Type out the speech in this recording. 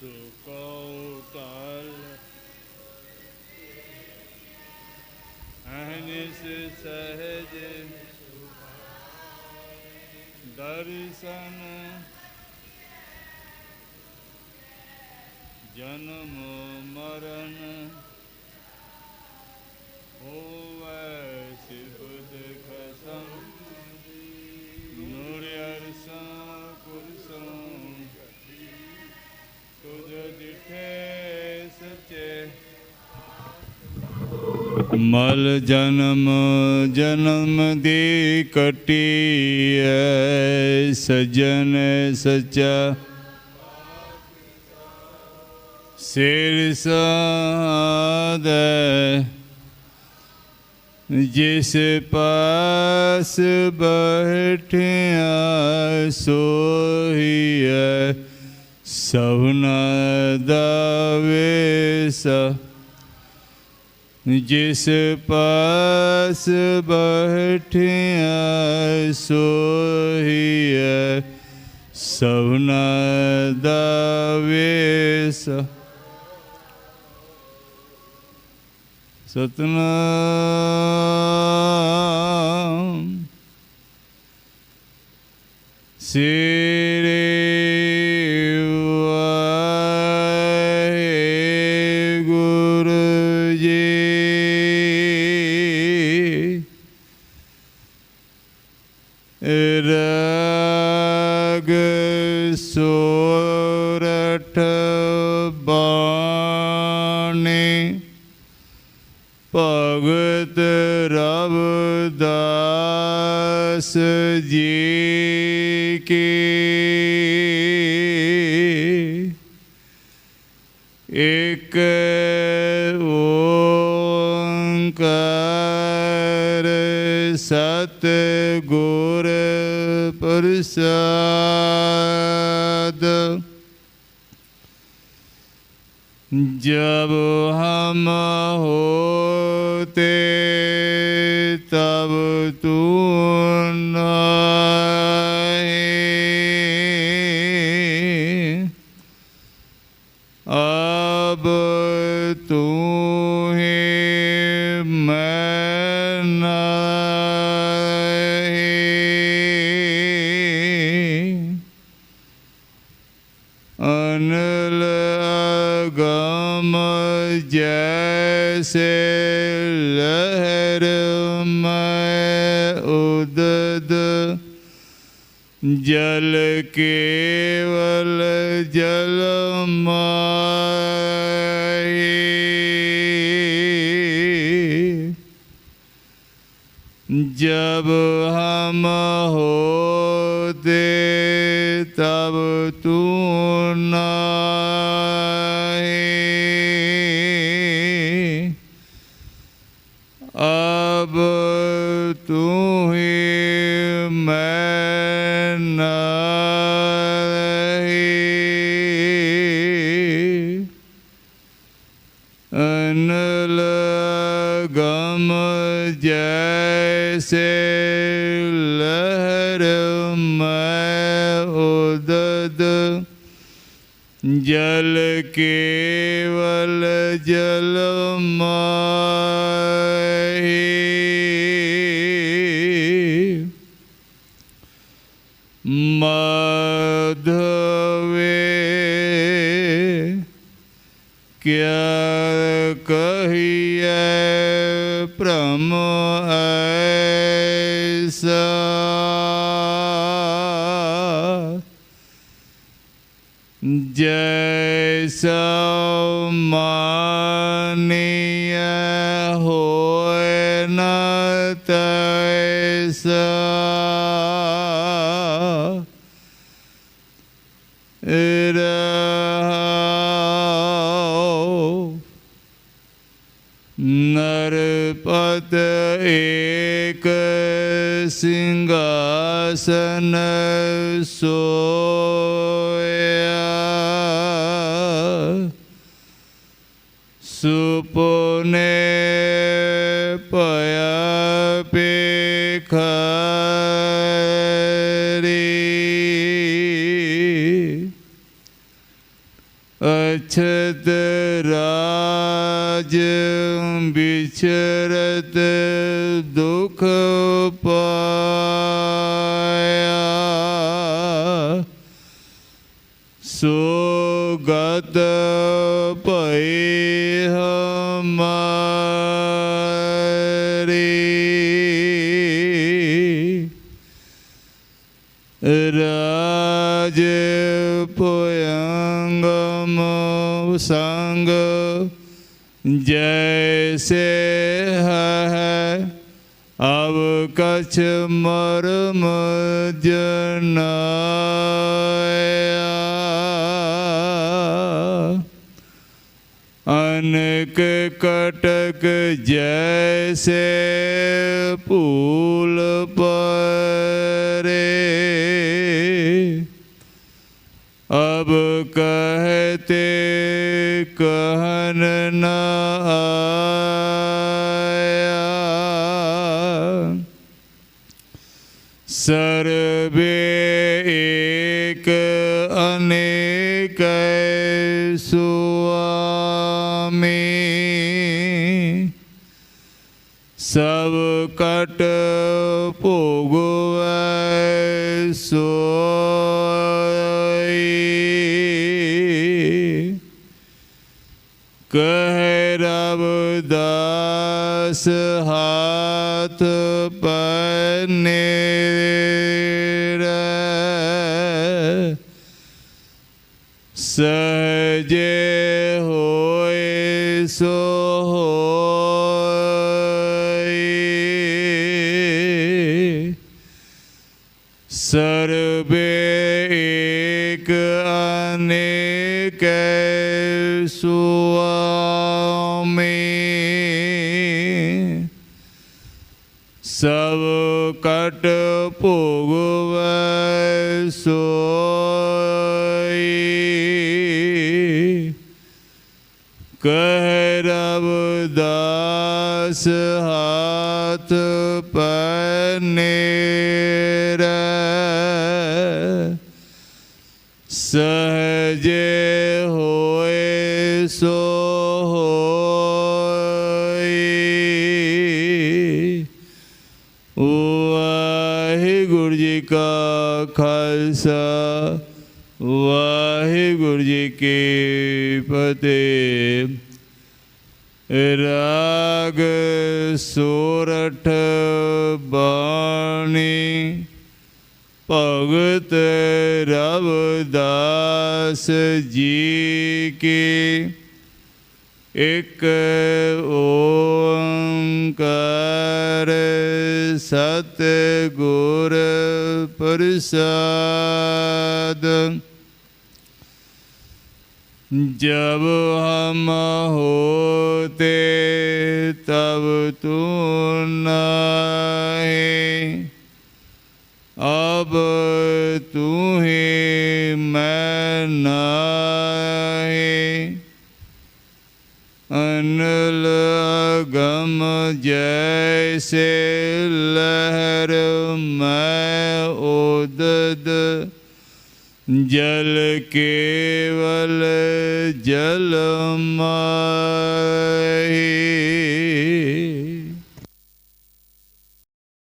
ਸੁਕਉ ਕਾਲ ਅਹਨਿਸ ਸਹਜ ਦਰਸ਼ਨ। ਜਨਮ ਮਰਨ ਹੋ ਦਿਠੇ ਸਚੇ। ਮਲ ਜਨਮ ਜਨਮ ਦੀ ਕਟੀ ਐ ਸਜਣ ਸਚਾ। ਸਿਰ ਸਾਦ ਜਿਸ ਪਾਸ ਬੈਠਿਆ ਸੋਹੀਐ ਸਭਨਾ ਦਾ ਵੇਸਾ ਜਿਸ ਪਾਸ ਬੈਠਿਆ ਸੋਹੀਐ ਸਭਨਾ ਦਾ ਸਤਨਾਮ। ਸ੍ਰੀ ਰਗ ਸੋਰਠ ਬਾਣੀ ਭਗਤ ਰਵਦਾਸ ਜੀ ਕੀ। ਇਕ ਓੰਕਾਰ ਸਤ ਗੁਰ प्रसाद जब हम होते तब तू अब तू है ਨਾਮ ਜੈਸੇ ਲਹਿਰ ਮੈਂ ਉਦਦ। ਜਲ ਕੇਵਲ ਜਲ ਮਾਏ। ਜਬ ਹਮ ਹੋਤੇ ਤਬ ਤੂੰ ਨਾ ਅਬ ਤੂੰ ਹੀ ਮੈਂ ਨਹੀਂ। ਅਨਲ ਗਮ ਜੈਸੇ ਲਹਿਰ ਮੈਂ ਉਦਦ, ਜਲ ਕੇਵਲ ਜਲ ਮਾ माधवे क्या कहिए प्रम ऐसा? जैसा मानिय ਰਹਾਉ ਨਰਪਤ ਏਕ ਸਿੰਘਾਸਨ ਸੁਪਨੇ ਅਛਤ ਰਾਜ ਵਿਚਰਤ ਦੁਖ ਪਾਇਆ। ਸੋ ਗਤ ਭਏ ਜੈਸੇ ਹੈ ਅਬ ਕਛ ਮਰਮ ਜਨਾਇਆ ਅਨਕ ਕਟਕ ਜੈਸੇ ਭੂਲ ਪਰੇ ਅਬ ਕਹਤੇ ਕਹਨ ਨਾ ਆਇਆ। ਸਰਬੇ ਏਕ ਅਨੇਕ ਸੁਆਮੀ। ਸਭ ਕਟ ਭੋਗਵੈ ਸੋ ਕਹਿ ਰਬ ਦਾਸ ਹਾਥ ਪਨੇਰ। ਸਜੇ ਹੋਏ ਸੋ ਹੋਏ। ਸਰਬੇ ਇੱਕ ਅਨੇ ਸੁਆਮੀ। ਸਭ ਕਟ ਭੋਗਵੈ ਸੋਈ। ਕਹਿ ਰਬ ਦਾਸ ਹੱਥ ਪਨੇਰ ਸਹਜੇ ਹੋਏ ਸੋ ਹੋਈ। ਵਾਹਿਗੁਰੂ ਜੀ ਕਾ ਖਾਲਸਾ ਵਾਹਿਗੁਰੂ ਜੀ ਕੀ ਫਤਿਹ। ਰਾਗ ਸੋਰਠ ਬਾਣੀ ਭਗਤ ਰਵਦਾਸ ਜੀ ਕੀ ਇਕ ਓੰਕਾਰ ਸਤ ਗੁਰ ਪ੍ਰਸਾਦ जब हम होते तब तू नहीं ਅਬ ਤੂੰ ਹੀ ਮੈਂ ਨਾਹੀ। ਅਨਲ ਗਮ ਜੈਸੇ ਲਹਿਰ ਮੈਂ ਉਦਦ। ਜਲ ਕੇਵਲ ਜਲ ਮਾ